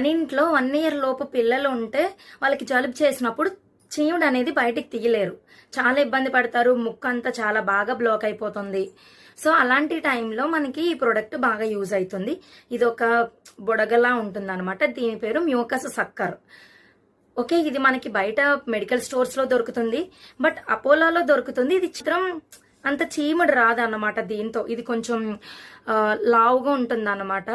మన ఇంట్లో one year లోపు పిల్లలు ఉంటే వాళ్ళకి జలుబు చేసినప్పుడు చీముడు అనేది బయటికి తీయలేరు. చాలా ఇబ్బంది పడతారు. ముక్కు అంతా చాలా బాగా బ్లాక్ అయిపోతుంది. సో అలాంటి టైంలో మనకి ఈ ప్రోడక్ట్ బాగా యూజ్ అవుతుంది ఇది ఒక బుడగలా ఉంటుంది అనమాట దీని పేరు మ్యూకస్ సక్కర్ ఓకే ఇది మనకి బయట మెడికల్ స్టోర్స్లో దొరుకుతుంది. బట్ అపోలోలో దొరుకుతుంది. ఇది చిత్రం అంత చీముడు రాదన్నమాట దీంతో. ఇది కొంచెం లావుగా ఉంటుంది అన్నమాట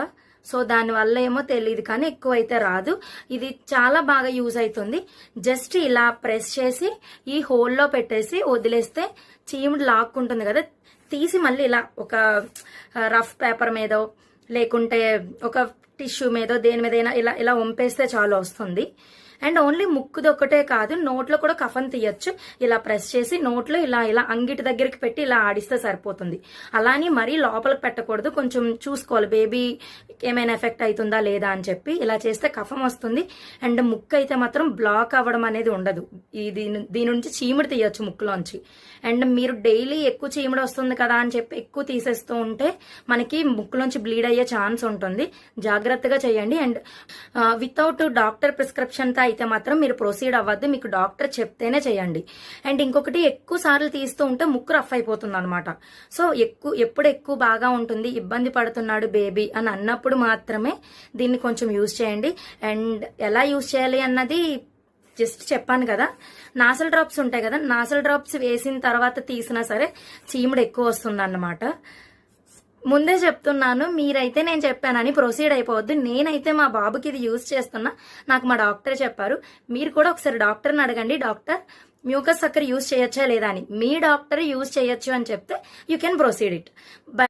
సో దానివల్ల ఏమో తెలియదు కానీ ఎక్కువ అయితే రాదు. ఇది చాలా బాగా యూజ్ అవుతుంది జస్ట్ ఇలా ప్రెస్ చేసి ఈ హోల్లో పెట్టేసి వదిలేస్తే చీముడు లాక్కుంటుంది కదా. తీసి మళ్ళీ ఇలా ఒక రఫ్ పేపర్ మీదో లేకుంటే ఒక టిష్యూ మీదో దేని మీదైనా ఇలా ఇలా వంపేస్తే చాలు వస్తుంది. అండ్ ఓన్లీ ముక్కుది ఒకటే కాదు నోట్లో కూడా కఫన్ తీయచ్చు. ఇలా ప్రెస్ చేసి నోట్లో ఇలా ఇలా అంగిటి దగ్గరికి పెట్టి ఇలా ఆడిస్తే సరిపోతుంది. అలాని మరీ లోపలికి పెట్టకూడదు. కొంచెం చూసుకోవాలి. బేబీ ఏమైనా ఎఫెక్ట్ అవుతుందా లేదా అని చెప్పి ఇలా చేస్తే కఫం వస్తుంది. అండ్ ముక్కు అయితే మాత్రం బ్లాక్ అవ్వడం అనేది ఉండదు. ఈ దీని దీని నుంచి చీమిడి తీయొచ్చు ముక్కులోంచి. అండ్ మీరు డైలీ ఎక్కువ చీమిడి వస్తుంది కదా అని చెప్పి ఎక్కువ తీసేస్తూ ఉంటే మనకి ముక్కులోంచి బ్లీడ్ అయ్యే ఛాన్స్ ఉంటుంది. జాగ్రత్తగా చేయండి. అండ్ వితౌట్ డాక్టర్ ప్రిస్క్రిప్షన్తో అయితే మాత్రం మీరు ప్రొసీడ్ అవ్వద్దు. మీకు డాక్టర్ చెప్తేనే చేయండి. అండ్ ఇంకొకటి ఎక్కువ సార్లు తీస్తూ ఉంటే ముక్కు రఫ్ అయిపోతుంది అనమాట సో ఎక్కువ ఎప్పుడు ఎక్కువ బాగా ఉంటుంది ఇబ్బంది పడుతున్నాడు బేబీ అని అన్నప్పుడు మాత్రమే దీన్ని కొంచెం యూజ్ చేయండి. అండ్ ఎలా యూజ్ చేయాలి అన్నది జస్ట్ చెప్పాను కదా. నాసల్ డ్రాప్స్ ఉంటాయి కదా. నాసల్ డ్రాప్స్ వేసిన తర్వాత తీసినా సరే చీముడు ఎక్కువ వస్తుంది అన్నమాట ముందే చెప్తున్నాను మీరైతే నేను చెప్పానని ప్రొసీడ్ అయిపోవద్దు. నేనైతే మా బాబుకి ఇది యూజ్ చేస్తున్నా. నాకు మా డాక్టర్ చెప్పారు. మీరు కూడా ఒకసారి డాక్టర్ని అడగండి. డాక్టర్ మ్యూకస్ సక్కర్ యూజ్ చేయొచ్చా లేదా అని. మీ డాక్టర్ యూజ్ చేయొచ్చు అని చెప్తే యూ కెన్ ప్రొసీడ్ ఇట్.